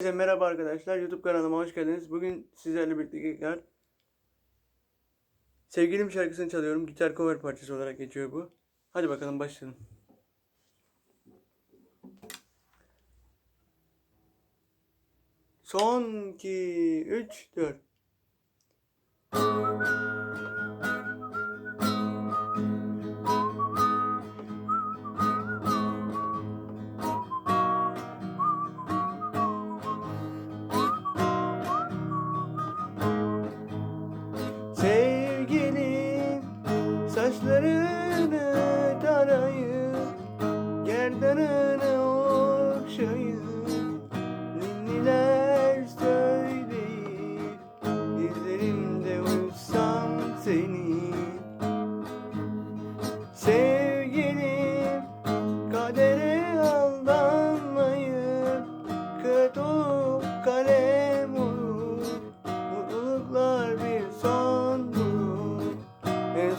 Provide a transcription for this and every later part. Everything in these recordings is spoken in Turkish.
Herkese merhaba arkadaşlar. YouTube kanalıma hoş geldiniz. Bugün sizlerle birlikte tekrar Sevgilim şarkısını çalıyorum. Gitar cover parçası olarak geçiyor bu. Hadi bakalım başlayalım. Son 2 3 4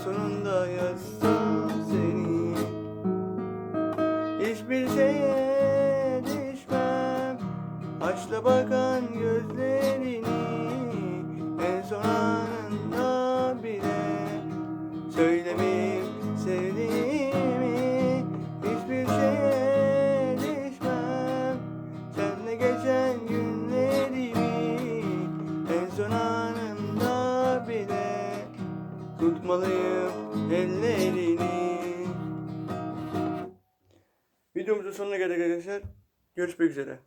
sonunda yazsam seni Hiçbir şeye düşmem. Açla bakan gözlerini En son anında bile Söylemeyip sevdiğimi Hiçbir şeye düşmem. Senle geçen günlerimi En son Tutmalıyım ellerini Videomuzun sonuna geldik arkadaşlar. Görüşmek üzere.